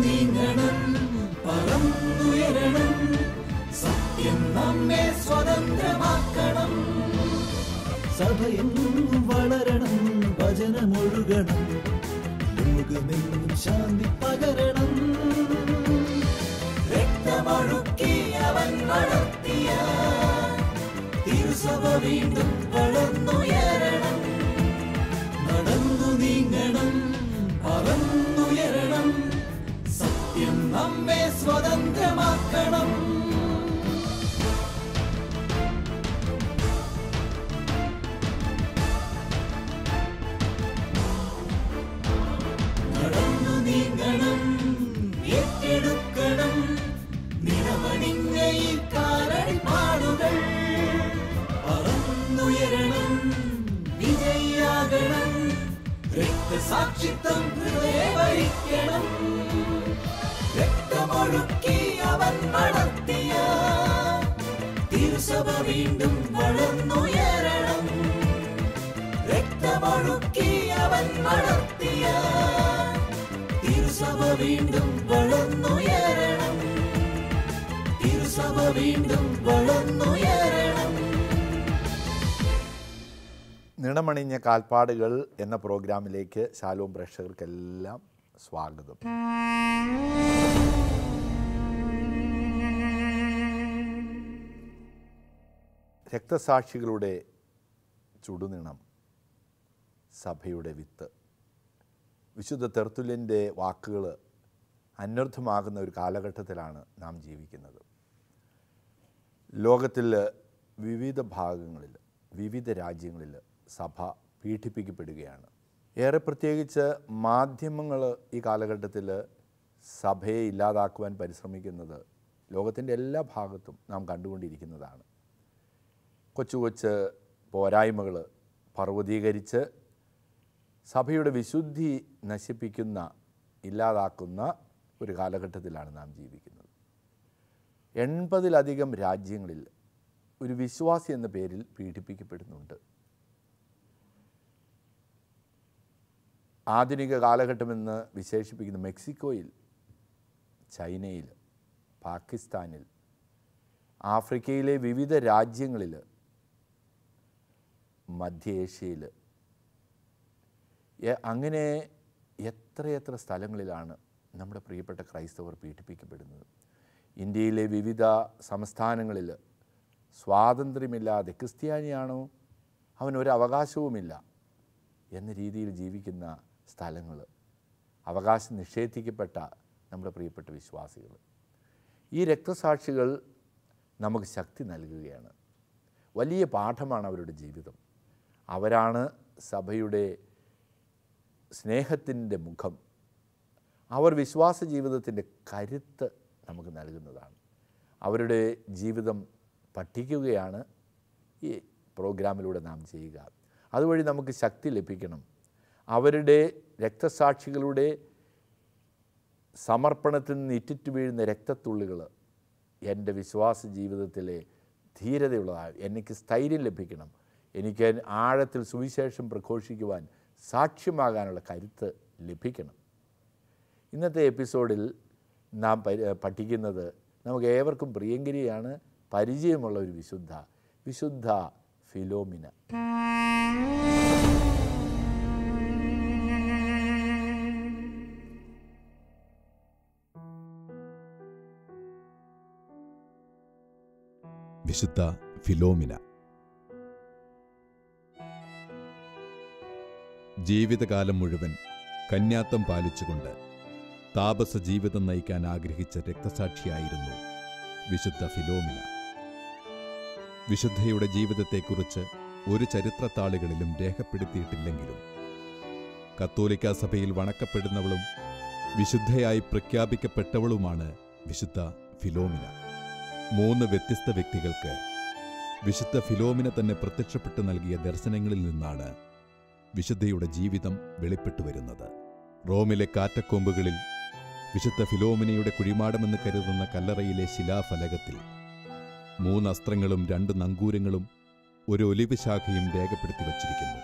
നീങ്ങണം പറന്നുയരണം സത്യം നമ്മെ സ്വതന്ത്രമാക്കണം. സഭയെന്നും വളരണം ഭജനമൊഴുകണം ലോകമെങ്ങും ശാന്തി പകരണം. രക്തമൊഴുക്കി അവൻ വളർത്തിയ തിരുസഭ വീണ്ടും വളർന്നുയരണം. നടന്നു നീങ്ങണം സത്യം നമ്മെ സ്വതന്ത്രമാക്കണം വീണ്ടും വളർന്നുയരണം. തിരുസഭ വീണ്ടും വളർന്നുയരണം. നിണമണിഞ്ഞ കാൽപ്പാടുകൾ എന്ന പ്രോഗ്രാമിലേക്ക് ശാലോം പ്രേക്ഷകർക്കെല്ലാം സ്വാഗതം. രക്തസാക്ഷികളുടെ ചുടുനിണം സഭയുടെ വിത്ത് വിശുദ്ധ തെർത്തുല്യന്റെ വാക്കുകൾ അനർത്ഥമാകുന്ന ഒരു കാലഘട്ടത്തിലാണ് നാം ജീവിക്കുന്നത്. ലോകത്തിൽ വിവിധ ഭാഗങ്ങളിൽ വിവിധ രാജ്യങ്ങളിൽ സഭ പീഡിപ്പിക്കപ്പെടുകയാണ്. ഏറെ പ്രത്യേകിച്ച് മാധ്യമങ്ങൾ ഈ കാലഘട്ടത്തിൽ സഭയെ ഇല്ലാതാക്കുവാൻ പരിശ്രമിക്കുന്നത് ലോകത്തിന്റെ എല്ലാ ഭാഗത്തും നാം കണ്ടുകൊണ്ടിരിക്കുന്നതാണ്. കൊച്ചു കൊച്ച് പോരായ്മകൾ പർവതീകരിച്ച് സഭയുടെ വിശുദ്ധി നശിപ്പിക്കുന്ന ഇല്ലാതാക്കുന്ന ഒരു കാലഘട്ടത്തിലാണ് നാം ജീവിക്കുന്നത്. എൺപതിലധികം രാജ്യങ്ങളിൽ ഒരു വിശ്വാസി എന്ന പേരിൽ പീഡിപ്പിക്കപ്പെടുന്നുണ്ട്. ആധുനിക കാലഘട്ടമെന്ന് വിശേഷിപ്പിക്കുന്ന മെക്സിക്കോയിൽ ചൈനയിൽ പാകിസ്ഥാനിൽ ആഫ്രിക്കയിലെ വിവിധ രാജ്യങ്ങളിൽ മധ്യേഷ്യയിൽ അങ്ങനെ എത്രയെത്ര സ്ഥലങ്ങളിലാണ് നമ്മുടെ പ്രിയപ്പെട്ട ക്രൈസ്തവർ പീഡിപ്പിക്കപ്പെടുന്നത്. ഇന്ത്യയിലെ വിവിധ സംസ്ഥാനങ്ങളിൽ സ്വാതന്ത്ര്യമില്ലാതെ ക്രിസ്ത്യാനിയാണോ? അവൻ ഒരു അവകാശവുമില്ല എന്ന രീതിയിൽ ജീവിക്കുന്ന സ്ഥലങ്ങൾ അവകാശം നിഷേധിക്കപ്പെട്ട നമ്മുടെ പ്രിയപ്പെട്ട വിശ്വാസികൾ. ഈ രക്തസാക്ഷികൾ നമുക്ക് ശക്തി നൽകുകയാണ്. വലിയ പാഠമാണ് അവരുടെ ജീവിതം. അവരാണ് സഭയുടെ സ്നേഹത്തിന്റെ മുഖം. അവർ വിശ്വാസ ജീവിതത്തിന്റെ കരുത്ത് നമുക്ക് നൽകുന്നതാണ്. അവരുടെ ജീവിതം പഠിക്കുകയാണ് ഈ പ്രോഗ്രാമിലൂടെ നാം ചെയ്യുക. അതുവഴി നമുക്ക് ശക്തി ലഭിക്കണം. അവരുടെ രക്തസാക്ഷികളുടെ സമർപ്പണത്തിൽ നിന്ന് ഇറ്റിറ്റ് വീഴുന്ന രക്തത്തുള്ളികൾ എന്റെ വിശ്വാസ ജീവിതത്തിലെ ധീരതയുള്ളതാണ് എനിക്ക് സ്ഥൈര്യം ലഭിക്കണം. എനിക്ക് ആഴത്തിൽ സുവിശേഷം പ്രഘോഷിക്കുവാൻ സാക്ഷ്യമാകാനുള്ള കരുത്ത് ലഭിക്കണം. ഇന്നത്തെ എപ്പിസോഡിൽ നാം പഠിക്കുന്നത് നമുക്ക് ഏവർക്കും പ്രിയങ്കരിയാണ്. പരിചയമുള്ള ഒരു വിശുദ്ധ വിശുദ്ധ ഫിലോമിന. വിശുദ്ധ ഫിലോമിന. ജീവിതകാലം മുഴുവൻ കന്യാത്തം പാലിച്ചുകൊണ്ട് താപസ ജീവിതം നയിക്കാൻ ആഗ്രഹിച്ച രക്തസാക്ഷിയായിരുന്നു വിശുദ്ധ ഫിലോമിന. വിശുദ്ധയുടെ ജീവിതത്തെക്കുറിച്ച് ഒരു ചരിത്രത്താളുകളിലും രേഖപ്പെടുത്തിയിട്ടില്ലെങ്കിലും കത്തോലിക്ക സഭയിൽ വണക്കപ്പെടുന്നവളും വിശുദ്ധയായി പ്രഖ്യാപിക്കപ്പെട്ടവളുമാണ് വിശുദ്ധ ഫിലോമിന. മൂന്ന് വ്യത്യസ്ത വ്യക്തികൾക്ക് വിശുദ്ധ ഫിലോമിന തന്നെ പ്രത്യക്ഷപ്പെട്ട് നൽകിയ ദർശനങ്ങളിൽ നിന്നാണ് വിശുദ്ധയുടെ ജീവിതം വെളിപ്പെട്ടു വരുന്നത് റോമിലെ കാറ്റക്കൊമ്പുകളിൽ വിശുദ്ധ ഫിലോമിനയുടെ കുഴിമാടമെന്ന് കരുതുന്ന കല്ലറയിലെ ശിലാഫലകത്തിൽ മൂന്ന് അസ്ത്രങ്ങളും രണ്ട് നങ്കൂരങ്ങളും ഒരു ഒലിവ് ശാഖയും രേഖപ്പെടുത്തി വച്ചിരിക്കുന്നു.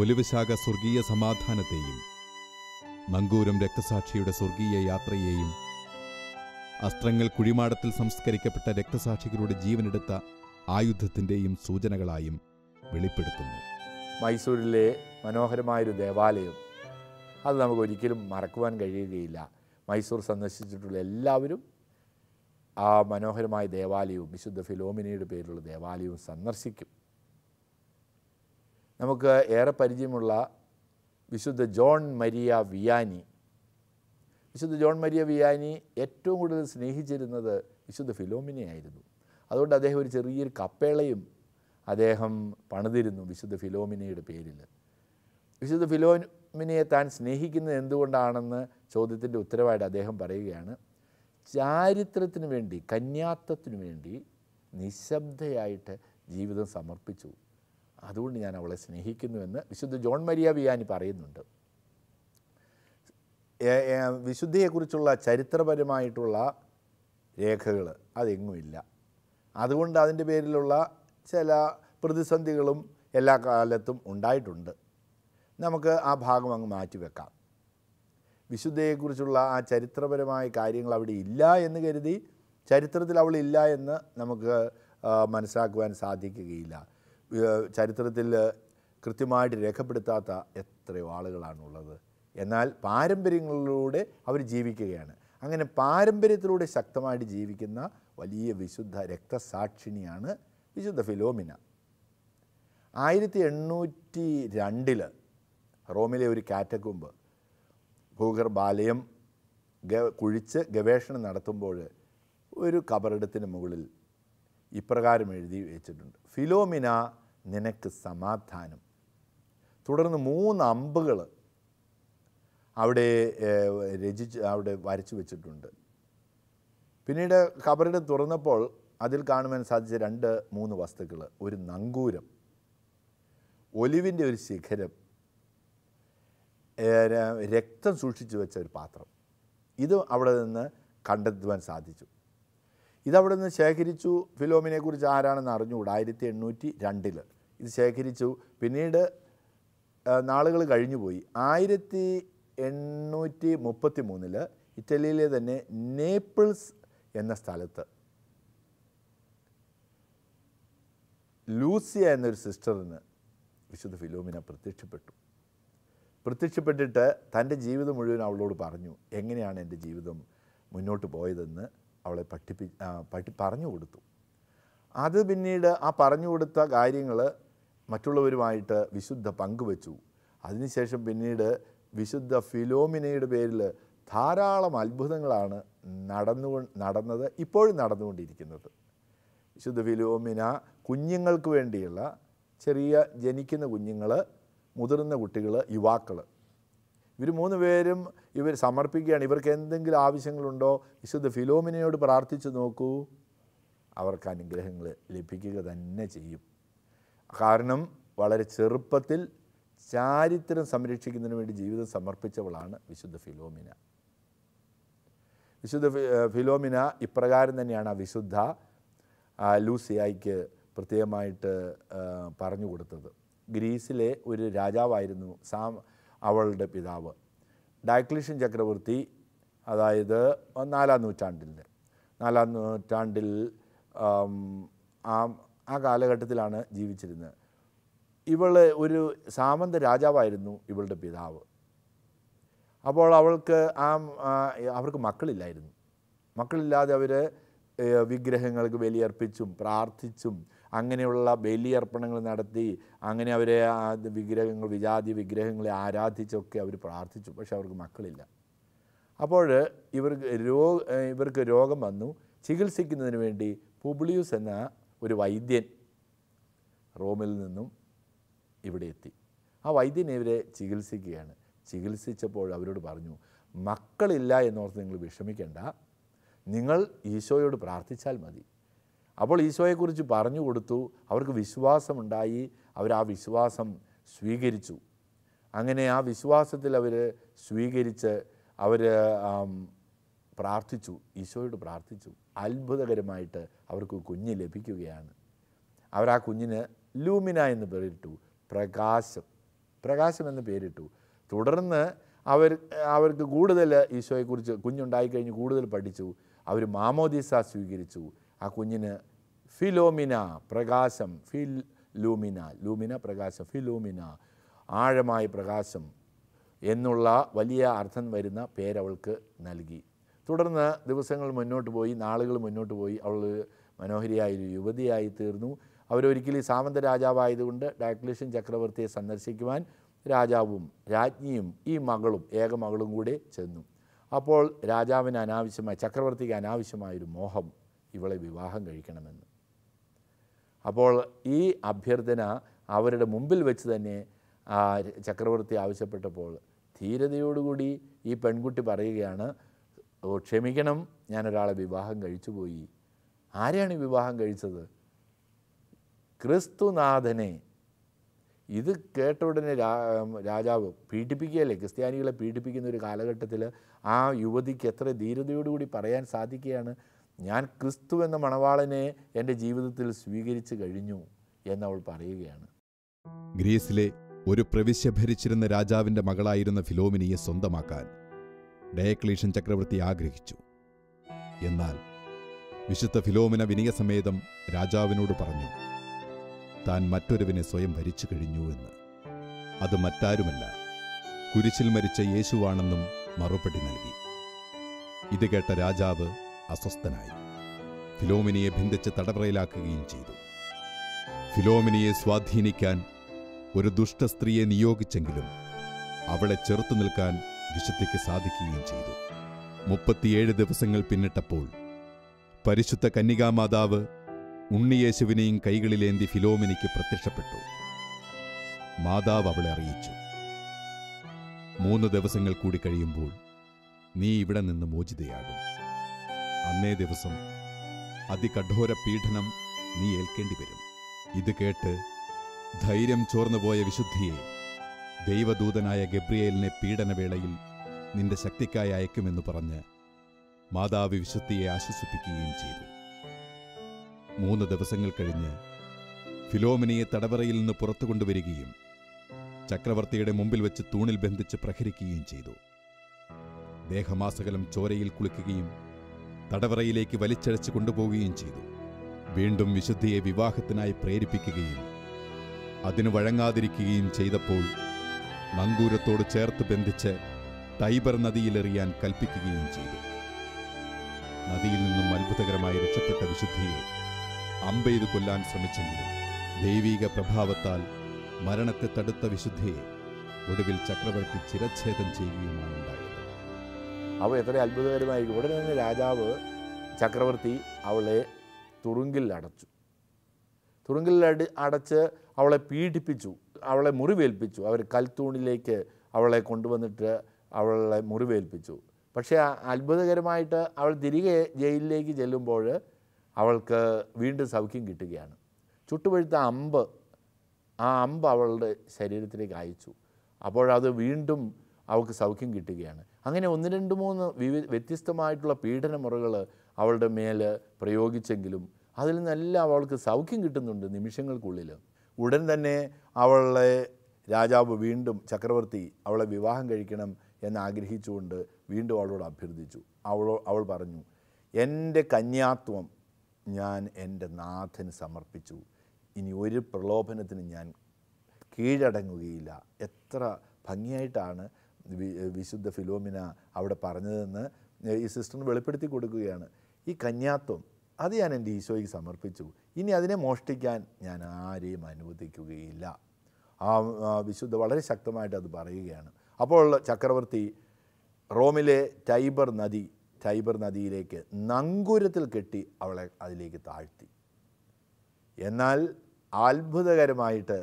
ഒലിവ് ശാഖ സ്വർഗീയ സമാധാനത്തെയും നങ്കൂരം രക്തസാക്ഷിയുടെ സ്വർഗീയ യാത്രയെയും അസ്ത്രങ്ങൾ കുഴിമാടത്തിൽ സംസ്കരിക്കപ്പെട്ട രക്തസാക്ഷികളുടെ ജീവനെടുത്ത ആയുധത്തിന്റെയും സൂചനകളായും വെളിപ്പെടുത്തുന്നു. മൈസൂരിലെ മനോഹരമായൊരു ദേവാലയം അത് നമുക്ക് ഒരിക്കലും മറക്കുവാൻ കഴിയുകയില്ല. മൈസൂർ സന്ദർശിച്ചിട്ടുള്ള എല്ലാവരും ആ മനോഹരമായ ദേവാലയവും വിശുദ്ധ ഫിലോമിനയുടെ പേരിലുള്ള ദേവാലയവും സന്ദർശിക്കും. നമുക്ക് ഏറെ പരിചയമുള്ള വിശുദ്ധ ജോൺ മരിയ വിയാനി. വിശുദ്ധ ജോൺ മരിയ വിയാനി ഏറ്റവും കൂടുതൽ സ്നേഹിച്ചിരുന്നത് വിശുദ്ധ ഫിലോമിനയായിരുന്നു. അതുകൊണ്ട് അദ്ദേഹം ഒരു ചെറിയൊരു കപ്പേളയും അദ്ദേഹം പണിതിരുന്നു വിശുദ്ധ ഫിലോമിനയുടെ പേരിൽ. വിശുദ്ധ ഫിലോമിനയെ താൻ സ്നേഹിക്കുന്നത് എന്തുകൊണ്ടാണെന്ന് ചോദ്യത്തിന്റെ ഉത്തരവായിട്ട് അദ്ദേഹം പറയുകയാണ് ചാരിത്രത്തിന് വേണ്ടി കന്യാത്വത്തിന് വേണ്ടി നിശബ്ദയായിട്ട് ജീവിതം സമർപ്പിച്ചു. അതുകൊണ്ട് ഞാൻ അവളെ സ്നേഹിക്കുന്നുവെന്ന് വിശുദ്ധ ജോൺ മരിയ വിയാനി പറയുന്നുണ്ട്. വിശുദ്ധിയെക്കുറിച്ചുള്ള ചരിത്രപരമായിട്ടുള്ള രേഖകൾ അതെങ്ങുമില്ല. അതുകൊണ്ട് അതിന്റെ പേരിലുള്ള ചില പ്രതിസന്ധികളും എല്ലാ കാലത്തും ഉണ്ടായിട്ടുണ്ട്. നമുക്ക് ആ ഭാഗം അങ്ങ് മാറ്റിവെക്കാം. വിശുദ്ധയെക്കുറിച്ചുള്ള ആ ചരിത്രപരമായ കാര്യങ്ങൾ അവിടെ ഇല്ല എന്ന് കരുതി ചരിത്രത്തിൽ അവൾ ഇല്ല എന്ന് നമുക്ക് മനസ്സിലാക്കുവാൻ സാധിക്കുകയില്ല. ചരിത്രത്തിൽ കൃത്യമായിട്ട് രേഖപ്പെടുത്താത്ത എത്രയോ ആളുകളാണുള്ളത്. എന്നാൽ പാരമ്പര്യങ്ങളിലൂടെ അവർ ജീവിക്കുകയാണ്. അങ്ങനെ പാരമ്പര്യത്തിലൂടെ ശക്തമായിട്ട് ജീവിക്കുന്ന വലിയ വിശുദ്ധ രക്തസാക്ഷിണിയാണ് വിശുദ്ധ ഫിലോമിന. ആയിരത്തി എണ്ണൂറ്റി രണ്ടിൽ റോമിലെ ഒരു കാറ്റക്കുമ്പ് ഭൂഗർഭാലയം ഗ കുഴിച്ച് ഗവേഷണം നടത്തുമ്പോൾ ഒരു കബറിടത്തിന് മുകളിൽ ഇപ്രകാരം എഴുതി വെച്ചിട്ടുണ്ട്. ഫിലോമിന നിനക്ക് സമാധാനം. തുടർന്ന് മൂന്ന് അമ്പുകൾ അവിടെ രചിച്ച് അവിടെ വരച്ചു വെച്ചിട്ടുണ്ട്. പിന്നീട് കബറിടം തുറന്നപ്പോൾ അതിൽ കാണുവാൻ സാധിച്ച രണ്ട് മൂന്ന് വസ്തുക്കൾ ഒരു നങ്കൂരം ഒലിവിന്റെ ഒരു ശിഖരം രക്തം സൂക്ഷിച്ചു വെച്ച ഒരു പാത്രം. ഇത് അവിടെ നിന്ന് കണ്ടെത്തുവാൻ സാധിച്ചു. ഇതവിടെ നിന്ന് ശേഖരിച്ചു. ഫിലോമിനെക്കുറിച്ച് ആരാണെന്ന് അറിഞ്ഞുകൂടാ? ആയിരത്തി എണ്ണൂറ്റി രണ്ടിൽ ഇത് ശേഖരിച്ചു. പിന്നീട് നാളുകൾ കഴിഞ്ഞുപോയി ആയിരത്തി എണ്ണൂറ്റി മുപ്പത്തി മൂന്നിൽ ഇറ്റലിയിലെ തന്നെ നേപ്പിൾസ് എന്ന സ്ഥലത്ത് ലൂസിയ എന്നൊരു സിസ്റ്ററിന് വിശുദ്ധ ഫിലോമിന പ്രത്യക്ഷപ്പെട്ടു. പ്രത്യക്ഷപ്പെട്ടിട്ട് തന്റെ ജീവിതം മുഴുവൻ അവളോട് പറഞ്ഞു എങ്ങനെയാണ് എന്റെ ജീവിതം മുന്നോട്ട് പോയതെന്ന് അവളെ പഠിപ്പി പഠി പറഞ്ഞു കൊടുത്തു. അത് പിന്നീട് ആ പറഞ്ഞു കൊടുത്ത കാര്യങ്ങൾ മറ്റുള്ളവരുമായിട്ട് വിശുദ്ധ പങ്കുവച്ചു അതിനുശേഷം പിന്നീട് വിശുദ്ധ ഫിലോമിനയുടെ പേരിൽ ധാരാളം അത്ഭുതങ്ങളാണ് നടന്നു നടന്നത് ഇപ്പോഴും നടന്നുകൊണ്ടിരിക്കുന്നത്. വിശുദ്ധ ഫിലോമിന കുഞ്ഞുങ്ങൾക്ക് വേണ്ടിയുള്ള ചെറിയ ജനിക്കുന്ന കുഞ്ഞുങ്ങൾ മുതിർന്ന കുട്ടികൾ യുവാക്കൾ ഇവർ മൂന്ന് പേരും ഇവർ സമർപ്പിക്കുകയാണ്. ഇവർക്ക് എന്തെങ്കിലും ആവശ്യങ്ങളുണ്ടോ? വിശുദ്ധ ഫിലോമിനയോട് പ്രാർത്ഥിച്ചു നോക്കൂ. അവർക്ക് അനുഗ്രഹങ്ങൾ ലഭിക്കുക തന്നെ ചെയ്യും. കാരണം വളരെ ചെറുപ്പത്തിൽ ചാരിത്രം സംരക്ഷിക്കുന്നതിന് വേണ്ടി ജീവിതം സമർപ്പിച്ചവളാണ് വിശുദ്ധ ഫിലോമിന. വിശുദ്ധ ഫിലോമിന ഇപ്രകാരം തന്നെയാണ് ആ വിശുദ്ധ ലൂസിയായിക്ക് പ്രത്യേകമായിട്ട് പറഞ്ഞു കൊടുത്തത്. ഗ്രീസിലെ ഒരു രാജാവായിരുന്നു സാം അവളുടെ പിതാവ്. ഡയക്ലീഷ്യൻ ചക്രവർത്തി അതായത് നാലാം നൂറ്റാണ്ടിൽ. നാലാം നൂറ്റാണ്ടിൽ ആ ആ കാലഘട്ടത്തിലാണ് ജീവിച്ചിരുന്നത്. ഇവൾ ഒരു സാമന്ത രാജാവായിരുന്നു ഇവളുടെ പിതാവ്. അപ്പോൾ അവൾക്ക് ആ, അവർക്ക് മക്കളില്ലായിരുന്നു. മക്കളില്ലാതെ അവർ വിഗ്രഹങ്ങൾക്ക് ബലിയർപ്പിച്ചും പ്രാർത്ഥിച്ചും അങ്ങനെയുള്ള ബലിയർപ്പണങ്ങൾ നടത്തി അങ്ങനെ അവരെ വിഗ്രഹങ്ങൾ വിജാതി വിഗ്രഹങ്ങളെ ആരാധിച്ചൊക്കെ അവർ പ്രാർത്ഥിച്ചു. പക്ഷെ അവർക്ക് മക്കളില്ല. അപ്പോൾ ഇവർക്ക് രോഗ ഇവർക്ക് രോഗം വന്നു. ചികിത്സിക്കുന്നതിന് വേണ്ടി പുബ്ലിയൂസ് എന്ന ഒരു വൈദ്യൻ റോമിൽ നിന്നും ഇവിടെ എത്തി. ആ വൈദ്യൻ ഇവരെ ചികിത്സിക്കുകയാണ്. ചികിത്സിച്ചപ്പോൾ അവരോട് പറഞ്ഞു മക്കളില്ല എന്നോർത്ത് നിങ്ങൾ വിഷമിക്കേണ്ട. നിങ്ങൾ ഈശോയോട് പ്രാർത്ഥിച്ചാൽ മതി. അപ്പോൾ ഈശോയെക്കുറിച്ച് പറഞ്ഞു കൊടുത്തു. അവർക്ക് വിശ്വാസമുണ്ടായി. അവർ ആ വിശ്വാസം സ്വീകരിച്ചു. അങ്ങനെ ആ വിശ്വാസത്തിൽ അവർ സ്വീകരിച്ച് അവർ പ്രാർത്ഥിച്ചു. ഈശോയോട് പ്രാർത്ഥിച്ചു. അത്ഭുതകരമായിട്ട് അവർക്ക് കുഞ്ഞ് ലഭിക്കുകയാണ്. അവർ ആ കുഞ്ഞിന് ലൂമിന എന്ന് പേരിട്ടു. പ്രകാശം. പ്രകാശം എന്ന് പേരിട്ടു. തുടർന്ന് അവർ അവർക്ക് കൂടുതൽ ഈശോയെക്കുറിച്ച് കുഞ്ഞുണ്ടായിക്കഴിഞ്ഞ് കൂടുതൽ പഠിച്ചു. അവർ മാമോദീസ സ്വീകരിച്ചു. ആ കുഞ്ഞിന് ഫിലോമിന പ്രകാശം ഫിൽ ലൂമിന ലൂമിന പ്രകാശം ഫിലോമിന ആഴമായ പ്രകാശം എന്നുള്ള വലിയ അർത്ഥം വരുന്ന പേരവൾക്ക് നൽകി. തുടർന്ന് ദിവസങ്ങൾ മുന്നോട്ട് പോയി നാളുകൾ മുന്നോട്ട് പോയി. അവൾ മനോഹരിയായ യുവതിയായി തീർന്നു. അവരൊരിക്കലും സാമന്ത രാജാവായതുകൊണ്ട് ഡാക്ലേഷൻ ചക്രവർത്തിയെ സന്ദർശിക്കുവാൻ രാജാവും രാജ്ഞിയും ഈ മകളും ഏക മകളും കൂടെ ചെന്നു. അപ്പോൾ രാജാവിന് അനാവശ്യമായ ചക്രവർത്തിക്ക് അനാവശ്യമായൊരു മോഹം ഇവളെ വിവാഹം കഴിക്കണമെന്ന്. അപ്പോൾ ഈ അഭ്യർത്ഥന അവരുടെ മുമ്പിൽ വെച്ച് തന്നെ ആ ചക്രവർത്തി ആവശ്യപ്പെട്ടപ്പോൾ ധീരതയോടുകൂടി ഈ പെൺകുട്ടി പറയുകയാണ് "ഓ, ക്ഷമിക്കണം ഞാനൊരാളെ വിവാഹം കഴിച്ചു പോയി. ആരെയാണ് വിവാഹം കഴിച്ചത്? ക്രിസ്തുനാഥനെ. ഇത് കേട്ട ഉടനെ രാജാവ് പീഡിപ്പിക്കുകയല്ലേ? ക്രിസ്ത്യാനികളെ പീഡിപ്പിക്കുന്ന ഒരു കാലഘട്ടത്തിൽ ആ യുവതിക്ക് എത്ര ധീരതയോടുകൂടി പറയാൻ സാധിക്കുകയാണ് ഞാൻ ക്രിസ്തു എന്ന മണവാളനെ എന്റെ ജീവിതത്തിൽ സ്വീകരിച്ചു കഴിഞ്ഞു എന്നവൾ പറയുകയാണ്. ഗ്രീസിലെ ഒരു പ്രവിശ്യ ഭരിച്ചിരുന്ന രാജാവിന്റെ മകളായിരുന്ന ഫിലോമിനിയെ സ്വന്തമാക്കാൻ ഡയക്ലീഷൻ ചക്രവർത്തി ആഗ്രഹിച്ചു. എന്നാൽ വിശുദ്ധ ഫിലോമിന വിനയസമേതം രാജാവിനോട് പറഞ്ഞു താൻ മറ്റൊരുവിനെ സ്വയം ഭരിച്ചു കഴിഞ്ഞു എന്ന്. അത് മറ്റാരുമല്ല കുരിശിൽ മരിച്ച യേശുവാണെന്നും മറുപടി നൽകി. ഇത് കേട്ട രാജാവ് അസ്വസ്ഥനായി. ഫിലോമിനിയെ ഭിന്ദിച്ച് തടവറയിലാക്കുകയും ചെയ്തു. ഫിലോമിനിയെ സ്വാധീനിക്കാൻ ഒരു ദുഷ്ടസ്ത്രീയെ നിയോഗിച്ചെങ്കിലും അവളെ ചെറുത്തു നിൽക്കാൻ വിശുദ്ധിക്ക് സാധിക്കുകയും ചെയ്തു. മുപ്പത്തിയേഴ് ദിവസങ്ങൾ പിന്നിട്ടപ്പോൾ പരിശുദ്ധ കന്യകാമാതാവ് ഉണ്ണിയേശുവിനെയും കൈകളിലേന്തി ഫിലോമിനിക്ക് പ്രത്യക്ഷപ്പെട്ടു. മാതാവ് അവളെ അറിയിച്ചു. മൂന്ന് ദിവസങ്ങൾ കൂടി കഴിയുമ്പോൾ നീ ഇവിടെ നിന്ന് മോചിതയാകും. അന്നേ ദിവസം അതികഠോര പീഡനം നീ ഏൽക്കേണ്ടി വരും. ഇത് കേട്ട് ധൈര്യം ചോർന്നുപോയ വിശുദ്ധിയെ ദൈവദൂതനായ ഗബ്രിയേലിനെ പീഡനവേളയിൽ നിന്റെ ശക്തിക്കായി അയക്കുമെന്ന് പറഞ്ഞ് മാതാവ് വിശുദ്ധിയെ ആശ്വസിപ്പിക്കുകയും ചെയ്തു. മൂന്ന് ദിവസങ്ങൾ കഴിഞ്ഞ് ഫിലോമിനിയെ തടവറയിൽ നിന്ന് പുറത്തു കൊണ്ടുവരികയും ചക്രവർത്തിയുടെ മുമ്പിൽ വെച്ച് തൂണിൽ ബന്ധിച്ച് പ്രഹരിക്കുകയും ചെയ്തു. ദേഹമാസകലം ചോരയിൽ കുളിക്കുകയും തടവറയിലേക്ക് വലിച്ചഴച്ചു കൊണ്ടുപോവുകയും ചെയ്തു. വീണ്ടും വിശുദ്ധിയെ വിവാഹത്തിനായി പ്രേരിപ്പിക്കുകയും അതിനു വഴങ്ങാതിരിക്കുകയും ചെയ്തപ്പോൾ നങ്കൂരത്തോട് ചേർത്ത് ബന്ധിച്ച് ടൈബർ നദിയിലെറിയാൻ കൽപ്പിക്കുകയും ചെയ്തു. നദിയിൽ നിന്നും അത്ഭുതകരമായി രക്ഷപ്പെട്ട വിശുദ്ധിയെ അമ്പെയ്ത് കൊല്ലാൻ ശ്രമിച്ചെങ്കിലും ദൈവീക പ്രഭാവത്താൽ മരണത്തെ തടുത്ത വിശുദ്ധിയെ ഒടുവിൽ ചക്രവർത്തി ചിരച്ഛേദം ചെയ്യുകയുമാണ് അവ എത്ര അത്ഭുതകരമായിരിക്കും. ഉടനെ തന്നെ രാജാവ് ചക്രവർത്തി അവളെ തുറുങ്കിൽ അടച്ചു. തുറുങ്കിൽ അടി അടച്ച് അവളെ പീഡിപ്പിച്ചു അവളെ മുറിവേൽപ്പിച്ചു. അവർ കൽത്തൂണിലേക്ക് അവളെ കൊണ്ടുവന്നിട്ട് അവളെ മുറിവേൽപ്പിച്ചു. പക്ഷേ അത്ഭുതകരമായിട്ട് അവൾ തിരികെ ജയിലിലേക്ക് ചെല്ലുമ്പോൾ അവൾക്ക് വീണ്ടും സൗഖ്യം കിട്ടുകയാണ്. ചുട്ടുപഴുത്ത അമ്പ് ആ അമ്പ് അവളുടെ ശരീരത്തിലേക്ക് അയച്ചു. അപ്പോഴത് വീണ്ടും അവൾക്ക് സൗഖ്യം കിട്ടുകയാണ്. അങ്ങനെ ഒന്ന് രണ്ട് മൂന്ന് വിവി വ്യത്യസ്തമായിട്ടുള്ള പീഡനമുറകൾ അവളുടെ മേൽ പ്രയോഗിച്ചെങ്കിലും അതിൽ നിന്നെല്ലാം അവൾക്ക് സൗഖ്യം കിട്ടുന്നുണ്ട് നിമിഷങ്ങൾക്കുള്ളിൽ. ഉടൻ തന്നെ അവളെ രാജാവ് വീണ്ടും ചക്രവർത്തി അവളെ വിവാഹം കഴിക്കണം എന്ന് ആഗ്രഹിച്ചുകൊണ്ട് വീണ്ടും അവളോട് അഭ്യർത്ഥിച്ചു. അവളോ അവൾ പറഞ്ഞു എന്റെ കന്യാത്വം ഞാൻ എന്റെ നാഥന് സമർപ്പിച്ചു. ഇനി ഒരു പ്രലോഭനത്തിന് ഞാൻ കീഴടങ്ങുകയില്ല. എത്ര ഭംഗിയായിട്ടാണ് വിശുദ്ധ ഫിലോമിന അവിടെ പറഞ്ഞതെന്ന് ഈ സിസ്റ്ററിന് വെളിപ്പെടുത്തി കൊടുക്കുകയാണ്. ഈ കന്യാത്വം അത് ഞാൻ എന്റെ ഈശോയ്ക്ക് സമർപ്പിച്ചു. ഇനി അതിനെ മോഷ്ടിക്കാൻ ഞാൻ ആരെയും അനുവദിക്കുകയില്ല. ആ വിശുദ്ധ വളരെ ശക്തമായിട്ട് അത് പറയുകയാണ്. അപ്പോൾ ചക്രവർത്തി റോമിലെ ടൈബർ നദി ടൈബർ നദിയിലേക്ക് നങ്കൂരത്തിൽ കെട്ടി അവളെ അതിലേക്ക് താഴ്ത്തി. എന്നാൽ അത്ഭുതകരമായിട്ട്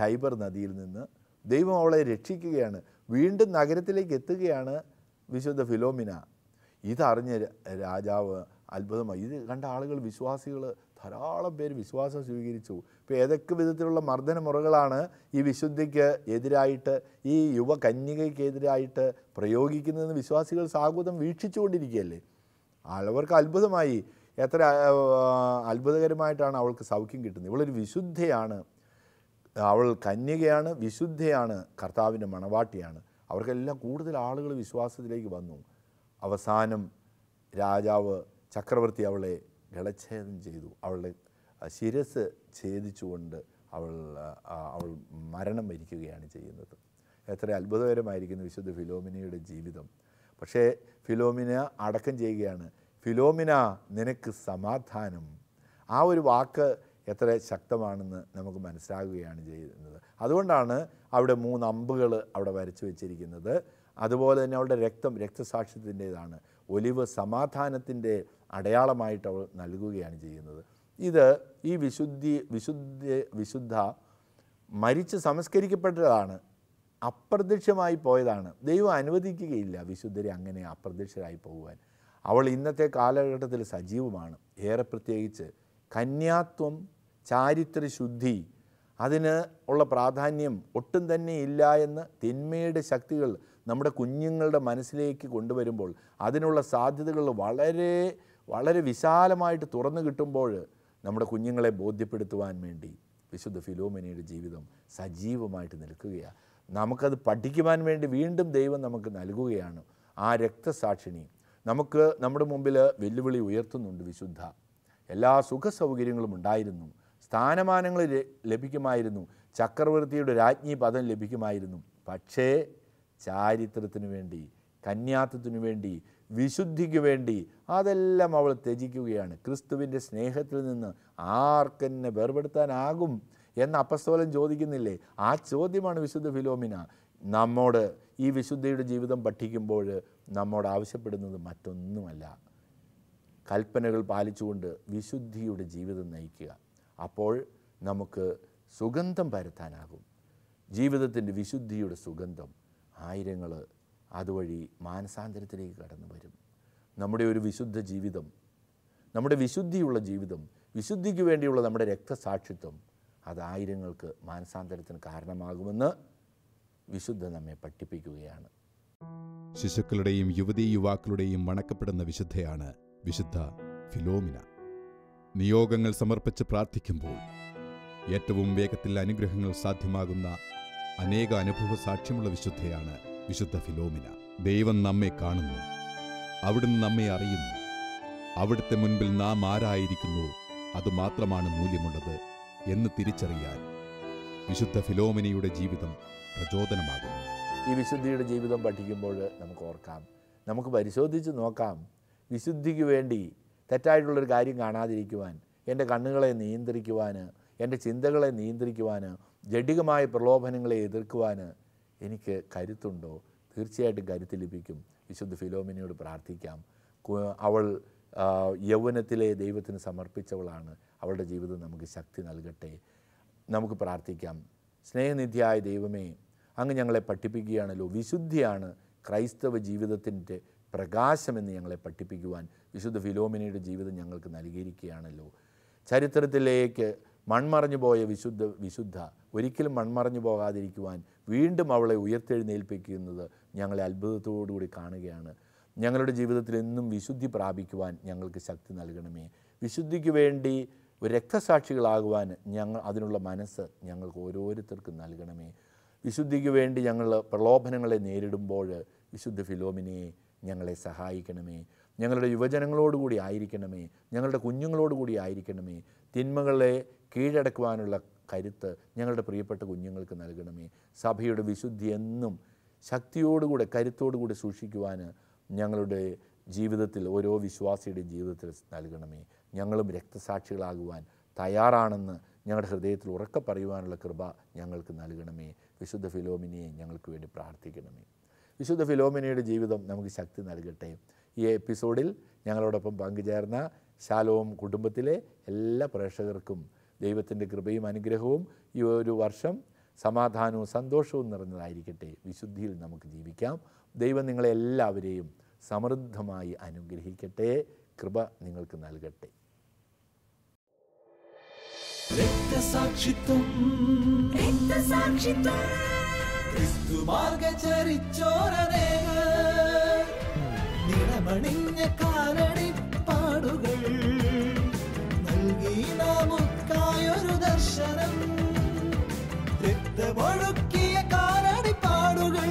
ടൈബർ നദിയിൽ നിന്ന് ദൈവം അവളെ രക്ഷിക്കുകയാണ്. വീണ്ടും നഗരത്തിലേക്ക് എത്തുകയാണ് വിശുദ്ധ ഫിലോമിന. ഇതറിഞ്ഞ രാജാവ് അത്ഭുതമായി. ഇത് കണ്ട ആളുകൾ വിശ്വാസികൾ ധാരാളം പേര് വിശ്വാസം സ്വീകരിച്ചു. ഇപ്പോൾ ഏതൊക്കെ വിധത്തിലുള്ള മർദ്ദന മുറകളാണ് ഈ വിശുദ്ധിക്ക് എതിരായിട്ട് ഈ യുവ കന്യകയ്ക്കെതിരായിട്ട് പ്രയോഗിക്കുന്നതെന്ന് വിശ്വാസികൾ സാഗുതം വീക്ഷിച്ചുകൊണ്ടിരിക്കുകയല്ലേ? അവർക്ക് അത്ഭുതമായി. എത്ര അത്ഭുതകരമായിട്ടാണ് അവൾക്ക് സൗഖ്യം കിട്ടുന്നത്. ഇവളൊരു വിശുദ്ധയാണ്. അവൾ കന്യകയാണ് വിശുദ്ധയാണ് കർത്താവിന്റെ മണവാട്ടിയാണ്. അവർക്കെല്ലാം കൂടുതൽ ആളുകൾ വിശ്വാസത്തിലേക്ക് വന്നു. അവസാനം രാജാവ് ചക്രവർത്തി അവളെ ഗളച്ഛേദം ചെയ്തു. അവളുടെ ശിരസ് ഛേദിച്ചുകൊണ്ട് അവൾ അവൾ മരണം വരിക്കുകയാണ് ചെയ്യുന്നത്. എത്ര അത്ഭുതകരമായിരിക്കുന്നു വിശുദ്ധ ഫിലോമിനയുടെ ജീവിതം. പക്ഷേ ഫിലോമിന അടക്കം ചെയ്യുകയാണ്. ഫിലോമിന നിനക്ക് സമാധാനം. ആ ഒരു വാക്ക് എത്ര ശക്തമാണെന്ന് നമുക്ക് മനസ്സിലാകുകയാണ് ചെയ്യുന്നത്. അതുകൊണ്ടാണ് അവിടെ മൂന്ന് അമ്പുകൾ അവിടെ വരച്ചു വെച്ചിരിക്കുന്നത്. അതുപോലെ തന്നെ അവളുടെ രക്തം രക്തസാക്ഷ്യത്തിന്റേതാണ് ഒലിവ് സമാധാനത്തിന്റെ അടയാളമായിട്ട് അവൾ നൽകുകയാണ് ചെയ്യുന്നത്. ഇത് ഈ വിശുദ്ധി വിശുദ്ധ വിശുദ്ധ മരിച്ച് സംസ്കരിക്കപ്പെട്ടതാണ് അപ്രത്യക്ഷമായി പോയതാണ്. ദൈവം അനുവദിക്കുകയില്ല വിശുദ്ധരെ അങ്ങനെ അപ്രത്യക്ഷരായി പോകുവാൻ. അവൾ ഇന്നത്തെ കാലഘട്ടത്തിൽ സജീവമാണ്. ഏറെ പ്രത്യേകിച്ച് കന്യാത്വം ചാരിത്രശുദ്ധി അതിന് ഉള്ള പ്രാധാന്യം ഒട്ടും തന്നെ ഇല്ല എന്ന് തിന്മയുടെ ശക്തികൾ നമ്മുടെ കുഞ്ഞുങ്ങളുടെ മനസ്സിലേക്ക് കൊണ്ടുവരുമ്പോൾ അതിനുള്ള സാധ്യതകൾ വളരെ വളരെ വിശാലമായിട്ട് തുറന്നു കിട്ടുമ്പോൾ നമ്മുടെ കുഞ്ഞുങ്ങളെ ബോധ്യപ്പെടുത്തുവാൻ വേണ്ടി വിശുദ്ധ ഫിലോമിനിയുടെ ജീവിതം സജീവമായിട്ട് നിൽക്കുകയാണ് നമുക്കത് പഠിക്കുവാൻ വേണ്ടി വീണ്ടും ദൈവം നമുക്ക് നൽകുകയാണ്. ആ രക്തസാക്ഷിണി നമുക്ക് നമ്മുടെ മുമ്പിൽ വെല്ലുവിളി ഉയർത്തുന്നുണ്ട് വിശുദ്ധ. എല്ലാ സുഖ സൗകര്യങ്ങളും ഉണ്ടായിരുന്നു. സ്ഥാനമാനങ്ങൾ ലഭിക്കുമായിരുന്നു. ചക്രവർത്തിയുടെ രാജ്ഞി പദം ലഭിക്കുമായിരുന്നു. പക്ഷേ ചാരിത്രത്തിനു വേണ്ടി കന്യാത്വത്തിനു വേണ്ടി വിശുദ്ധിക്ക് വേണ്ടി അതെല്ലാം അവൾ ത്യജിക്കുകയാണ്. ക്രിസ്തുവിന്റെ സ്നേഹത്തിൽ നിന്ന് ആർക്കെന്നെ വേർപെടുത്താനാകും എന്ന് അപ്പസ്തോലൻ ചോദിക്കുന്നില്ലേ? ആ ചോദ്യമാണ് വിശുദ്ധ ഫിലോമിന. നമ്മോട് ഈ വിശുദ്ധയുടെ ജീവിതം പഠിക്കുമ്പോൾ നമ്മോട് ആവശ്യപ്പെടുന്നത് മറ്റൊന്നുമല്ല. കൽപ്പനകൾ പാലിച്ചുകൊണ്ട് വിശുദ്ധിയുടെ ജീവിതം നയിക്കുക. അപ്പോൾ നമുക്ക് സുഗന്ധം പരത്താനാകും. ജീവിതത്തിന്റെ വിശുദ്ധിയുടെ സുഗന്ധം ആയിരങ്ങൾ അതുവഴി മാനസാന്തരത്തിലേക്ക് കടന്നു വരും. നമ്മുടെ ഒരു വിശുദ്ധ ജീവിതം നമ്മുടെ വിശുദ്ധിയുള്ള ജീവിതം വിശുദ്ധിക്ക് വേണ്ടിയുള്ള നമ്മുടെ രക്തസാക്ഷിത്വം അത് ആയിരങ്ങൾക്ക് മാനസാന്തരത്തിന് കാരണമാകുമെന്ന് വിശുദ്ധ നമ്മെ പഠിപ്പിക്കുകയാണ്. ശിശുക്കളുടെയും യുവതീ യുവാക്കളുടെയും മണക്കപ്പെടുന്ന വിശുദ്ധയാണ് വിശുദ്ധ ഫിലോമിന. നിയോഗങ്ങൾ സമർപ്പിച്ച് പ്രാർത്ഥിക്കുമ്പോൾ ഏറ്റവും വേഗത്തിൽ അനുഗ്രഹങ്ങൾ സാധ്യമാകുന്ന അനേക അനുഭവ സാക്ഷ്യമുള്ള വിശുദ്ധയാണ് വിശുദ്ധ ഫിലോമിന. ദൈവം നമ്മെ കാണുന്നു. അവിടുന്ന് നമ്മെ അറിയുന്നു. അവിടുത്തെ മുൻപിൽ നാം ആരായിരിക്കുന്നു അതുമാത്രമാണ് മൂല്യമുള്ളത് എന്ന് തിരിച്ചറിയാൻ വിശുദ്ധ ഫിലോമിനയുടെ ജീവിതം പ്രചോദനമാകുന്നു. ഈ വിശുദ്ധിയുടെ ജീവിതം പഠിക്കുമ്പോൾ നമുക്ക് ഓർക്കാം. നമുക്ക് പരിശോധിച്ച് നോക്കാം. വിശുദ്ധിക്ക് വേണ്ടി തെറ്റായിട്ടുള്ളൊരു കാര്യം കാണാതിരിക്കുവാൻ എന്റെ കണ്ണുകളെ നിയന്ത്രിക്കുവാൻ എന്റെ ചിന്തകളെ നിയന്ത്രിക്കുവാൻ ജഡികമായ പ്രലോഭനങ്ങളെ എതിർക്കുവാൻ എനിക്ക് കരുത്തുണ്ടോ? തീർച്ചയായിട്ടും കരുത്ത് ലഭിക്കും. വിശുദ്ധ ഫിലോമിനിയോട് പ്രാർത്ഥിക്കാം. അവൾ യൗവനത്തിലെ ദൈവത്തിന് സമർപ്പിച്ചവളാണ്. അവളുടെ ജീവിതം നമുക്ക് ശക്തി നൽകട്ടെ. നമുക്ക് പ്രാർത്ഥിക്കാം. സ്നേഹനിധിയായ ദൈവമേ അങ്ങ് ഞങ്ങളെ പഠിപ്പിക്കുകയാണല്ലോ. വിശുദ്ധിയാണ് ക്രൈസ്തവ ജീവിതത്തിന്റെ പ്രകാശമെന്ന് ഞങ്ങളെ പഠിപ്പിക്കുവാൻ വിശുദ്ധ ഫിലോമിനിയുടെ ജീവിതം ഞങ്ങൾക്ക് നൽകിയിരിക്കുകയാണല്ലോ. ചരിത്രത്തിലേക്ക് മൺമറഞ്ഞു പോയ വിശുദ്ധ വിശുദ്ധ ഒരിക്കലും മൺമറഞ്ഞു പോകാതിരിക്കുവാൻ വീണ്ടും അവളെ ഉയർത്തെഴുന്നേൽപ്പിക്കുന്നത് ഞങ്ങളെ അത്ഭുതത്തോടുകൂടി കാണുകയാണ്. ഞങ്ങളുടെ ജീവിതത്തിൽ എന്നും വിശുദ്ധി പ്രാപിക്കുവാൻ ഞങ്ങൾക്ക് ശക്തി നൽകണമേ. വിശുദ്ധിക്ക് വേണ്ടി ഒരു രക്തസാക്ഷികളാകുവാൻ ഞങ്ങൾ അതിനുള്ള മനസ്സ് ഞങ്ങൾക്ക് ഓരോരുത്തർക്കും നൽകണമേ. വിശുദ്ധിക്ക് വേണ്ടി ഞങ്ങൾ പ്രലോഭനങ്ങളെ നേരിടുമ്പോൾ വിശുദ്ധ ഫിലോമിനെ ഞങ്ങളെ സഹായിക്കണമേ. ഞങ്ങളുടെ യുവജനങ്ങളോടുകൂടി ആയിരിക്കണമേ. ഞങ്ങളുടെ കുഞ്ഞുങ്ങളോടുകൂടി ആയിരിക്കണമേ. തിന്മകളെ കീഴടക്കുവാനുള്ള കരുത്ത് ഞങ്ങളുടെ പ്രിയപ്പെട്ട കുഞ്ഞുങ്ങൾക്ക് നൽകണമേ. സഭയുടെ വിശുദ്ധി എന്നും ശക്തിയോടുകൂടെ കരുത്തോടുകൂടി സൂക്ഷിക്കുവാൻ ഞങ്ങളുടെ ജീവിതത്തിൽ ഓരോ വിശ്വാസിയുടെയും ജീവിതത്തിൽ നൽകണമേ. ഞങ്ങളും രക്തസാക്ഷികളാകുവാൻ തയ്യാറാണെന്ന് ഞങ്ങളുടെ ഹൃദയത്തിൽ ഉറക്കെ പറയുവാനുള്ള കൃപ ഞങ്ങൾക്ക് നൽകണമേ. വിശുദ്ധ ഫിലോമിനിയെ ഞങ്ങൾക്ക് വേണ്ടി പ്രാർത്ഥിക്കണമേ. വിശുദ്ധ ഫിലോമിനയുടെ ജീവിതം നമുക്ക് ശക്തി നൽകട്ടെ. ഈ എപ്പിസോഡിൽ ഞങ്ങളോടൊപ്പം പങ്കുചേർന്ന ശാലോം കുടുംബത്തിലെ എല്ലാ പ്രേക്ഷകർക്കും ദൈവത്തിന്റെ കൃപയും അനുഗ്രഹവും ഈ ഒരു വർഷം സമാധാനവും സന്തോഷവും നിറഞ്ഞതായിരിക്കട്ടെ. വിശുദ്ധിയിൽ നമുക്ക് ജീവിക്കാം. ദൈവം നിങ്ങളെ എല്ലാവരെയും സമൃദ്ധമായി അനുഗ്രഹിക്കട്ടെ. കൃപ നിങ്ങൾക്ക് നൽകട്ടെ. രക്തസാക്ഷിത്വം. രക്തസാക്ഷിത്വം. ക്രിസ്തുമാർഗ ചരിച്ചോരനേകൾ നിറമണിഞ്ഞ കാലടി പാടുകൾ നൽകി നമുക്കായൊരു ദർശനം. രക്തമൊഴുക്കിയ കാലടി പാടുകൾ